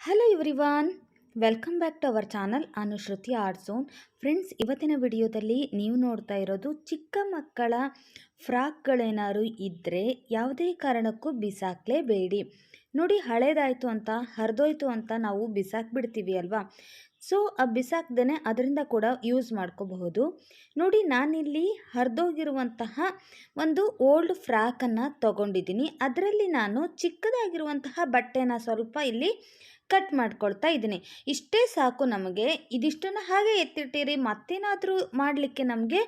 Hello everyone welcome back to our channel Anushruti art zone friends ಇವತ್ತಿನ ವಿಡಿಯೋದಲ್ಲಿ ನೀವು ನೋಡ್ತಾ ಇರೋದು ಚಿಕ್ಕ ಮಕ್ಕಳ ಫ್ರಾಕ್ಗಳೇನಾದ್ರು ಇದ್ದರೆ ಯಾವುದೇ ಕಾರಣಕ್ಕೂ ಬಿಸಾಕಲೇಬೇಡಿ. ನೋಡಿ, ಹಳೇದಾಯಿತು ಅಂತ, ಹರಿದೋಯ್ತು ಅಂತ ನಾವು ಬಿಸಾಕ್ಬಿಡ್ತೀವಿ ಅಲ್ವಾ? ಸೊ ಆ ಬಿಸಾಕ್ದೇ ಅದರಿಂದ ಕೂಡ ಯೂಸ್ ಮಾಡ್ಕೋಬಹುದು. ನೋಡಿ, ನಾನಿಲ್ಲಿ ಹರಿದೋಗಿರುವಂತಹ ಒಂದು ಓಲ್ಡ್ ಫ್ರಾಕನ್ನು ತಗೊಂಡಿದ್ದೀನಿ. ಅದರಲ್ಲಿ ನಾನು ಚಿಕ್ಕದಾಗಿರುವಂತಹ ಬಟ್ಟೆನ ಸ್ವಲ್ಪ ಇಲ್ಲಿ ಕಟ್ ಮಾಡ್ಕೊಳ್ತಾ ಇದ್ದೀನಿ. ಇಷ್ಟೇ ಸಾಕು ನಮಗೆ. ಇದಿಷ್ಟನ್ನು ಹಾಗೆ ಎತ್ತಿಟ್ಟಿರಿ, ಮತ್ತೇನಾದರೂ ಮಾಡಲಿಕ್ಕೆ ನಮಗೆ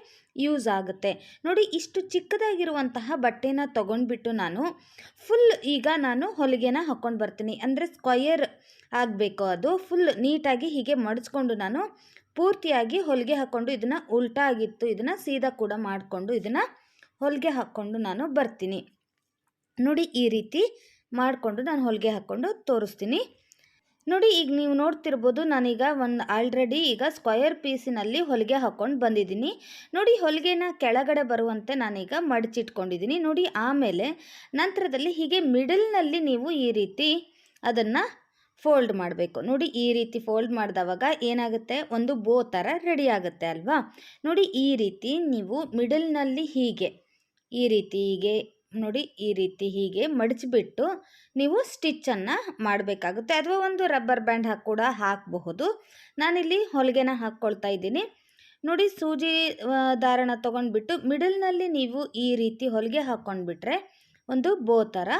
ಯೂಸ್ ಆಗುತ್ತೆ. ನೋಡಿ, ಇಷ್ಟು ಚಿಕ್ಕದಾಗಿರುವಂತಹ ಬಟ್ಟೆನ ತೊಗೊಂಡ್ಬಿಟ್ಟು ನಾನು ಫುಲ್ ಈಗ ನಾನು ಹೊಲಿಗೆನ ಹಾಕ್ಕೊಂಡು ಬರ್ತೀನಿ. ಅಂದರೆ ಸ್ಕ್ವಯರ್ ಆಗಬೇಕು ಅದು. ಫುಲ್ ನೀಟಾಗಿ ಹೀಗೆ ಮಡಿಸ್ಕೊಂಡು ನಾನು ಪೂರ್ತಿಯಾಗಿ ಹೊಲಿಗೆ ಹಾಕ್ಕೊಂಡು ಇದನ್ನು ಉಲ್ಟಾ ಆಗಿತ್ತು. ಇದನ್ನು ಸೀದಾ ಕೂಡ ಮಾಡಿಕೊಂಡು ಇದನ್ನು ಹೊಲಿಗೆ ಹಾಕ್ಕೊಂಡು ನಾನು ಬರ್ತೀನಿ. ನೋಡಿ, ಈ ರೀತಿ ಮಾಡಿಕೊಂಡು ನಾನು ಹೊಲಿಗೆ ಹಾಕ್ಕೊಂಡು ತೋರಿಸ್ತೀನಿ. ನೋಡಿ, ಈಗ ನೀವು ನೋಡ್ತಿರ್ಬೋದು, ನಾನೀಗ ಒಂದು ಆಲ್ರೆಡಿ ಈಗ ಸ್ಕ್ವಯರ್ ಪೀಸಿನಲ್ಲಿ ಹೊಲಿಗೆ ಹಾಕ್ಕೊಂಡು ಬಂದಿದ್ದೀನಿ. ನೋಡಿ, ಹೊಲಿಗೆನ ಕೆಳಗಡೆ ಬರುವಂತೆ ನಾನೀಗ ಮಡಚಿಟ್ಕೊಂಡಿದ್ದೀನಿ. ನೋಡಿ, ಆಮೇಲೆ ನಂತರದಲ್ಲಿ ಹೀಗೆ ಮಿಡಲ್ನಲ್ಲಿ ನೀವು ಈ ರೀತಿ ಅದನ್ನು ಫೋಲ್ಡ್ ಮಾಡಬೇಕು. ನೋಡಿ, ಈ ರೀತಿ ಫೋಲ್ಡ್ ಮಾಡಿದವಾಗ ಏನಾಗುತ್ತೆ? ಒಂದು ಬೋ ಥರ ರೆಡಿ ಆಗುತ್ತೆ ಅಲ್ವಾ? ನೋಡಿ, ಈ ರೀತಿ ನೀವು ಮಿಡಲ್ನಲ್ಲಿ ಹೀಗೆ, ಈ ರೀತಿ ಹೀಗೆ ನೋಡಿ ಈ ರೀತಿ ಹೀಗೆ ಮಡಚಿಬಿಟ್ಟು ನೀವು ಸ್ಟಿಚ್ಚನ್ನು ಮಾಡಬೇಕಾಗುತ್ತೆ. ಅಥವಾ ಒಂದು ರಬ್ಬರ್ ಬ್ಯಾಂಡ್ ಹಾಕಿ ಕೂಡ ಹಾಕಬಹುದು. ನಾನಿಲ್ಲಿ ಹೊಲಿಗೆನ ಹಾಕ್ಕೊಳ್ತಾ ಇದ್ದೀನಿ. ನೋಡಿ ಸೂಜಿ ದಾರಣ ತೊಗೊಂಡ್ಬಿಟ್ಟು ಮಿಡಲ್ನಲ್ಲಿ ನೀವು ಈ ರೀತಿ ಹೊಲಿಗೆ ಹಾಕ್ಕೊಂಡ್ಬಿಟ್ರೆ ಒಂದು ಬೋ ಥರ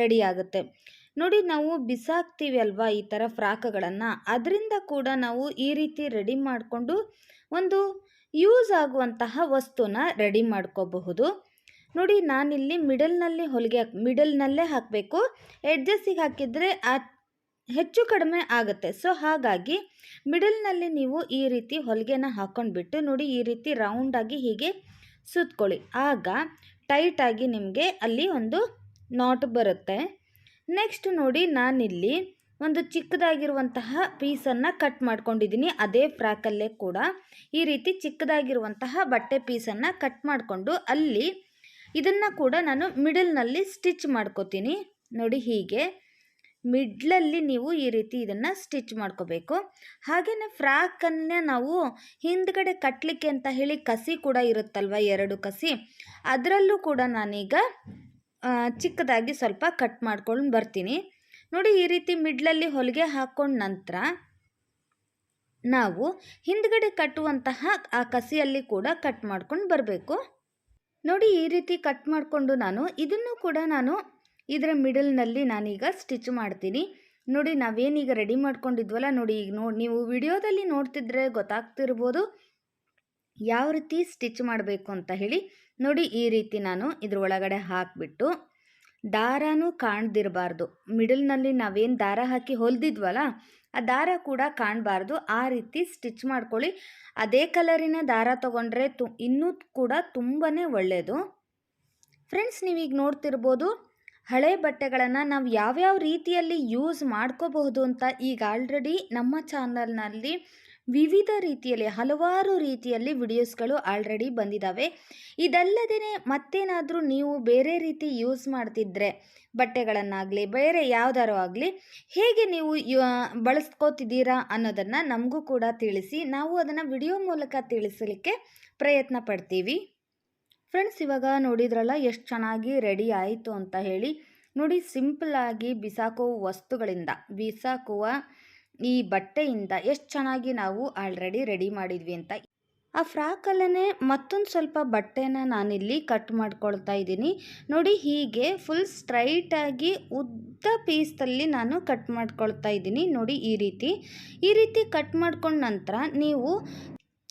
ರೆಡಿ ಆಗುತ್ತೆ. ನೋಡಿ ನಾವು ಬಿಸಾಕ್ತೀವಿ ಅಲ್ವಾ ಈ ಥರ ಫ್ರಾಕ್ಗಳನ್ನು. ಅದರಿಂದ ಕೂಡ ನಾವು ಈ ರೀತಿ ರೆಡಿ ಮಾಡಿಕೊಂಡು ಒಂದು ಯೂಸ್ ಆಗುವಂತಹ ವಸ್ತುನ ರೆಡಿ ಮಾಡ್ಕೋಬಹುದು. ನೋಡಿ ನಾನಿಲ್ಲಿ ಮಿಡಲ್ನಲ್ಲಿ ಹೊಲಿಗೆ ಹಾಕಿ, ಮಿಡಲ್ನಲ್ಲೇ ಹಾಕಬೇಕು. ಎಡ್ಜಸ್ಟಿಗೆ ಹಾಕಿದರೆ ಆ ಹೆಚ್ಚು ಕಡಿಮೆ ಆಗುತ್ತೆ. ಸೊ, ಹಾಗಾಗಿ ಮಿಡಲ್ನಲ್ಲಿ ನೀವು ಈ ರೀತಿ ಹೊಲಿಗೆನ ಹಾಕ್ಕೊಂಡ್ಬಿಟ್ಟು ನೋಡಿ ಈ ರೀತಿ ರೌಂಡಾಗಿ ಹೀಗೆ ಸುತ್ಕೊಳ್ಳಿ. ಆಗ ಟೈಟಾಗಿ ನಿಮಗೆ ಅಲ್ಲಿ ಒಂದು ನಾಟ್ ಬರುತ್ತೆ. ನೆಕ್ಸ್ಟ್ ನೋಡಿ ನಾನಿಲ್ಲಿ ಒಂದು ಚಿಕ್ಕದಾಗಿರುವಂತಹ ಪೀಸನ್ನು ಕಟ್ ಮಾಡ್ಕೊಂಡಿದ್ದೀನಿ. ಅದೇ ಫ್ರಾಕಲ್ಲೇ ಕೂಡ ಈ ರೀತಿ ಚಿಕ್ಕದಾಗಿರುವಂತಹ ಬಟ್ಟೆ ಪೀಸನ್ನು ಕಟ್ ಮಾಡಿಕೊಂಡು ಅಲ್ಲಿ ಇದನ್ನು ಕೂಡ ನಾನು ಮಿಡಲ್ನಲ್ಲಿ ಸ್ಟಿಚ್ ಮಾಡ್ಕೋತೀನಿ. ನೋಡಿ ಹೀಗೆ. ಮಿಡ್ಲಲ್ಲಿ ನೀವು ಈ ರೀತಿ ಇದನ್ನು ಸ್ಟಿಚ್ ಮಾಡ್ಕೋಬೇಕು. ಹಾಗೆಯೇ ಫ್ರಾಕನ್ನು ನಾವು ಹಿಂದ್ಗಡೆ ಕಟ್ಟಲಿಕ್ಕೆ ಅಂತ ಹೇಳಿ ಕಸಿ ಕೂಡ ಇರುತ್ತಲ್ವ ಎರಡು ಕಸಿ. ಅದರಲ್ಲೂ ಕೂಡ ನಾನೀಗ ಚಿಕ್ಕದಾಗಿ ಸ್ವಲ್ಪ ಕಟ್ ಮಾಡ್ಕೊಂಡು ಬರ್ತೀನಿ. ನೋಡಿ ಈ ರೀತಿ ಮಿಡ್ಲಲ್ಲಿ ಹೊಲಿಗೆ ಹಾಕ್ಕೊಂಡ ನಂತರ ನಾವು ಹಿಂದ್ಗಡೆ ಕಟ್ಟುವಂತಹ ಆ ಕಸಿಯಲ್ಲಿ ಕೂಡ ಕಟ್ ಮಾಡ್ಕೊಂಡು ಬರಬೇಕು. ನೋಡಿ ಈ ರೀತಿ ಕಟ್ ಮಾಡಿಕೊಂಡು ನಾನು ಇದನ್ನು ಕೂಡ ನಾನು ಇದರ ಮಿಡಲ್ನಲ್ಲಿ ನಾನೀಗ ಸ್ಟಿಚ್ ಮಾಡ್ತೀನಿ. ನೋಡಿ ನಾವೇನೀಗ ರೆಡಿ ಮಾಡ್ಕೊಂಡಿದ್ವಲ್ಲ, ನೋಡಿ ಈಗ ನೋಡಿ ನೀವು ವಿಡಿಯೋದಲ್ಲಿ ನೋಡ್ತಿದ್ರೆ ಗೊತ್ತಾಗ್ತಿರ್ಬೋದು ಯಾವ ರೀತಿ ಸ್ಟಿಚ್ ಮಾಡಬೇಕು ಅಂತ ಹೇಳಿ. ನೋಡಿ ಈ ರೀತಿ ನಾನು ಇದ್ರ ಒಳಗಡೆ ಹಾಕಿಬಿಟ್ಟು ದಾರನೂ ಕಾಣ್ದಿರಬಾರ್ದು. ಮಿಡಲ್ನಲ್ಲಿ ನಾವೇನು ದಾರ ಹಾಕಿ ಹೊಲಿದಿದ್ವಲ್ಲ ಆ ದಾರ ಕೂಡ ಕಾಣಬಾರ್ದು. ಆ ರೀತಿ ಸ್ಟಿಚ್ ಮಾಡ್ಕೊಳ್ಳಿ. ಅದೇ ಕಲರಿನ ದಾರ ತೊಗೊಂಡ್ರೆ ತು, ಇನ್ನೂ ಕೂಡ ತುಂಬಾ ಒಳ್ಳೆಯದು ಫ್ರೆಂಡ್ಸ್, ನೀವೀಗ ನೋಡ್ತಿರ್ಬೋದು ಹಳೆ ಬಟ್ಟೆಗಳನ್ನು ನಾವು ಯಾವ್ಯಾವ ರೀತಿಯಲ್ಲಿ ಯೂಸ್ ಮಾಡ್ಕೋಬಹುದು ಅಂತ ಈಗ ಆಲ್ರೆಡಿ ನಮ್ಮ ಚಾನಲ್ನಲ್ಲಿ ವಿವಿಧ ರೀತಿಯಲ್ಲಿ, ಹಲವಾರು ರೀತಿಯಲ್ಲಿ ವಿಡಿಯೋಸ್ಗಳು ಆಲ್ರೆಡಿ ಬಂದಿದ್ದಾವೆ ಇದಲ್ಲದೇ ಮತ್ತೇನಾದರೂ ನೀವು ಬೇರೆ ರೀತಿ ಯೂಸ್ ಮಾಡ್ತಿದ್ರೆ, ಬಟ್ಟೆಗಳನ್ನಾಗಲಿ, ಬೇರೆ ಯಾವ್ದಾರು ಆಗಲಿ, ಹೇಗೆ ನೀವು ಬಳಸ್ಕೋತಿದ್ದೀರಾ ಅನ್ನೋದನ್ನು ನಮಗೂ ಕೂಡ ತಿಳಿಸಿ, ನಾವು ಅದನ್ನು ವಿಡಿಯೋ ಮೂಲಕ ತಿಳಿಸಲಿಕ್ಕೆ ಪ್ರಯತ್ನ ಪಡ್ತೀವಿ. ಫ್ರೆಂಡ್ಸ್, ಇವಾಗ ನೋಡಿದ್ರಲ್ಲ, ಎಷ್ಟು ಚೆನ್ನಾಗಿ ರೆಡಿ ಆಯಿತು ಅಂತ ಹೇಳಿ, ನೋಡಿ ಸಿಂಪಲ್ ಆಗಿ ಬಿಸಾಕುವ ವಸ್ತುಗಳಿಂದ, ಬಿಸಾಕುವ ಈ ಬಟ್ಟೆಯಿಂದ ಎಷ್ಟು ಚೆನ್ನಾಗಿ ನಾವು ಆಲ್ರೆಡಿ ರೆಡಿ ಮಾಡಿದ್ವಿ ಅಂತ. ಆ ಫ್ರಾಕಲ್ಲೇ ಮತ್ತೊಂದು ಸ್ವಲ್ಪ ಬಟ್ಟೆನ ನಾನಿಲ್ಲಿ ಕಟ್ ಮಾಡ್ಕೊಳ್ತಾ ಇದ್ದೀನಿ. ನೋಡಿ ಹೀಗೆ ಫುಲ್ ಸ್ಟ್ರೈಟಾಗಿ ಉದ್ದ ಪೀಸಲ್ಲಿ ನಾನು ಕಟ್ ಮಾಡ್ಕೊಳ್ತಾ ಇದ್ದೀನಿ. ನೋಡಿ ಈ ರೀತಿ. ಈ ರೀತಿ ಕಟ್ ಮಾಡ್ಕೊಂಡ ನಂತರ ನೀವು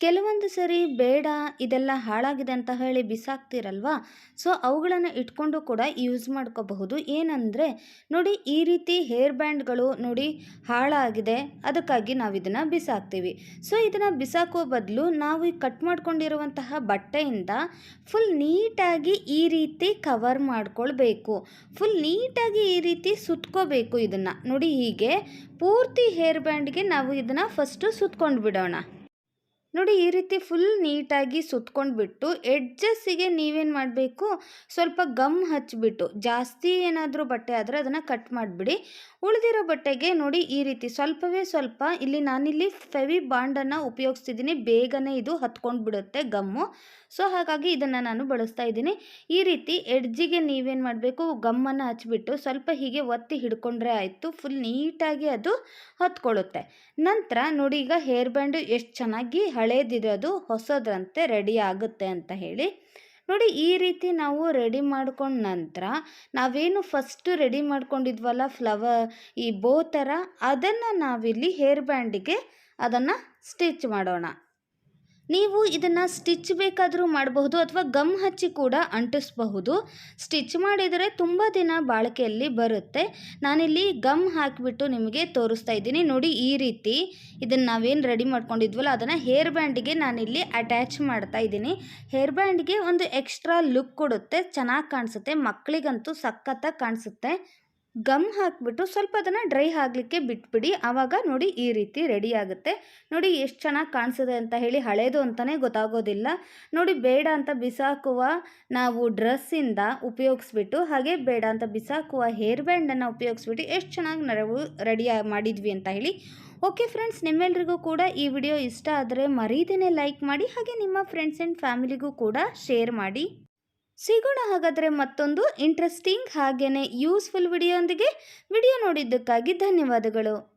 ಕೆಲವೊಂದು ಸರಿ ಬೇಡ, ಇದೆಲ್ಲ ಹಾಳಾಗಿದೆ ಅಂತ ಹೇಳಿ ಬಿಸಾಕ್ತಿರಲ್ವಾ? ಸೊ ಅವುಗಳನ್ನು ಇಟ್ಕೊಂಡು ಕೂಡ ಯೂಸ್ ಮಾಡ್ಕೋಬಹುದು. ಏನಂದರೆ, ನೋಡಿ ಈ ರೀತಿ ಹೇರ್ ಬ್ಯಾಂಡ್ಗಳು ನೋಡಿ ಹಾಳಾಗಿದೆ, ಅದಕ್ಕಾಗಿ ನಾವು ಇದನ್ನು ಬಿಸಾಕ್ತೀವಿ. ಸೊ ಇದನ್ನು ಬಿಸಾಕೋ ಬದಲು ನಾವು ಕಟ್ ಮಾಡ್ಕೊಂಡಿರುವಂತಹ ಬಟ್ಟೆಯಿಂದ ಫುಲ್ ನೀಟಾಗಿ ಈ ರೀತಿ ಕವರ್ ಮಾಡ್ಕೊಳ್ಬೇಕು. ಫುಲ್ ನೀಟಾಗಿ ಈ ರೀತಿ ಸುತ್ಕೋಬೇಕು ಇದನ್ನು. ನೋಡಿ ಹೀಗೆ ಪೂರ್ತಿ ಹೇರ್ ಬ್ಯಾಂಡ್ಗೆ ನಾವು ಇದನ್ನು ಫಸ್ಟು ಸುತ್ಕೊಂಡು ಬಿಡೋಣ ನೋಡಿ ಈ ರೀತಿ ಫುಲ್ ನೀಟಾಗಿ ಸುತ್ಕೊಂಡ್ಬಿಟ್ಟು ಎಡ್ಜಸ್ಸಿಗೆ ನೀವೇನು ಮಾಡಬೇಕು? ಸ್ವಲ್ಪ ಗಮ್ ಹಚ್ಚಿಬಿಟ್ಟು ಜಾಸ್ತಿ ಏನಾದರೂ ಬಟ್ಟೆ ಆದರೆ ಅದನ್ನು ಕಟ್ ಮಾಡಿಬಿಡಿ. ಉಳಿದಿರೋ ಬಟ್ಟೆಗೆ ನೋಡಿ ಈ ರೀತಿ ಸ್ವಲ್ಪವೇ ಸ್ವಲ್ಪ, ಇಲ್ಲಿ ನಾನಿಲ್ಲಿ ಫೆವಿ ಬಾಂಡನ್ನು ಉಪಯೋಗಿಸ್ತಿದ್ದೀನಿ, ಬೇಗನೆ ಇದು ಹತ್ಕೊಂಡು ಬಿಡುತ್ತೆ ಗಮ್ಮು ಸೊ ಹಾಗಾಗಿ ಇದನ್ನು ನಾನು ಬಳಸ್ತಾ ಇದ್ದೀನಿ. ಈ ರೀತಿ ಎಡ್ಜಿಗೆ ನೀವೇನು ಮಾಡಬೇಕು, ಗಮ್ಮನ್ನು ಹಚ್ಚಿಬಿಟ್ಟು ಸ್ವಲ್ಪ ಹೀಗೆ ಒತ್ತಿ ಹಿಡ್ಕೊಂಡ್ರೆ ಆಯಿತು ಫುಲ್ ನೀಟಾಗಿ ಅದು ಹೊತ್ಕೊಳ್ಳುತ್ತೆ. ನಂತರ ನೋಡಿ ಈಗ ಹೇರ್ ಬ್ಯಾಂಡು ಎಷ್ಟು ಚೆನ್ನಾಗಿ ಹಳೇದಿರೋದು ಹೊಸದ್ರಂತೆ ರೆಡಿ ಆಗುತ್ತೆ ಅಂತ ಹೇಳಿ. ನೋಡಿ ಈ ರೀತಿ ನಾವು ರೆಡಿ ಮಾಡ್ಕೊಂಡ ನಂತರ ನಾವೇನು ಫಸ್ಟು ರೆಡಿ ಮಾಡ್ಕೊಂಡಿದ್ವಲ್ಲ ಫ್ಲವರ್ ಈ ಬೋ ಥರ ಅದನ್ನು ನಾವಿಲ್ಲಿ ಹೇರ್ ಬ್ಯಾಂಡಿಗೆ ಅದನ್ನು ಸ್ಟಿಚ್ ಮಾಡೋಣ. ನೀವು ಇದನ್ನು ಸ್ಟಿಚ್ ಬೇಕಾದರೂ ಮಾಡಬಹುದು ಅಥವಾ ಗಮ್ ಹಚ್ಚಿ ಕೂಡ ಅಂಟಿಸಬಹುದು. ಸ್ಟಿಚ್ ಮಾಡಿದರೆ ತುಂಬ ದಿನ ಬಾಳಿಕೆಯಲ್ಲಿ ಬರುತ್ತೆ. ನಾನಿಲ್ಲಿ ಗಮ್ ಹಾಕಿಬಿಟ್ಟು ನಿಮಗೆ ತೋರಿಸ್ತಾ ಇದ್ದೀನಿ. ನೋಡಿ ಈ ರೀತಿ ಇದನ್ನು ನಾವೇನು ರೆಡಿ ಮಾಡ್ಕೊಂಡಿದ್ವಲ್ಲ, ಅದನ್ನು ಹೇರ್ ಬ್ಯಾಂಡಿಗೆ ನಾನಿಲ್ಲಿ ಅಟ್ಯಾಚ್ ಮಾಡ್ತಾ ಇದ್ದೀನಿ. ಹೇರ್ ಬ್ಯಾಂಡ್ಗೆ ಒಂದು ಎಕ್ಸ್ಟ್ರಾ ಲುಕ್ ಕೊಡುತ್ತೆ. ಚೆನ್ನಾಗಿ ಕಾಣಿಸುತ್ತೆ. ಮಕ್ಕಳಿಗಂತೂ ಸಖತ್ತಾಗಿ ಕಾಣಿಸುತ್ತೆ. ಗಮ್ ಹಾಕಿಬಿಟ್ಟು ಸ್ವಲ್ಪ ಅದನ್ನು ಡ್ರೈ ಆಗಲಿಕ್ಕೆ ಬಿಟ್ಬಿಡಿ. ಆವಾಗ ನೋಡಿ ಈ ರೀತಿ ರೆಡಿ ಆಗುತ್ತೆ. ನೋಡಿ ಎಷ್ಟು ಚೆನ್ನಾಗಿ ಕಾಣಿಸಿದೆ ಅಂತ ಹೇಳಿ ಹಳೇದು ಅಂತಲೇ ಗೊತ್ತಾಗೋದಿಲ್ಲ. ನೋಡಿ ಬೇಡ ಅಂತ ಬಿಸಾಕುವ ನಾವು ಡ್ರೆಸ್ಸಿಂದ ಉಪಯೋಗಿಸ್ಬಿಟ್ಟು, ಹಾಗೆ ಬೇಡ ಅಂತ ಬಿಸಾಕುವ ಹೇರ್ ಬ್ಯಾಂಡನ್ನು ಉಪಯೋಗಿಸ್ಬಿಟ್ಟು ಎಷ್ಟು ಚೆನ್ನಾಗಿ ನಾವು ರೆಡಿ ಮಾಡಿದ್ವಿ ಅಂತ ಹೇಳಿ. ಓಕೆ ಫ್ರೆಂಡ್ಸ್, ನಿಮ್ಮೆಲ್ರಿಗೂ ಕೂಡ ಈ ವಿಡಿಯೋ ಇಷ್ಟ ಆದರೆ ಮರೀದೇನೆ ಲೈಕ್ ಮಾಡಿ, ಹಾಗೆ ನಿಮ್ಮ ಫ್ರೆಂಡ್ಸ್ ಆ್ಯಂಡ್ ಫ್ಯಾಮಿಲಿಗೂ ಕೂಡ ಶೇರ್ ಮಾಡಿ. ಸಿಗೋಣ ಹಾಗಾದರೆ ಮತ್ತೊಂದು ಇಂಟ್ರೆಸ್ಟಿಂಗ್ ಹಾಗೆಯೇ ಯೂಸ್ಫುಲ್ ವಿಡಿಯೋಂದಿಗೆ ವಿಡಿಯೋ ನೋಡಿದ್ದಕ್ಕಾಗಿ ಧನ್ಯವಾದಗಳು.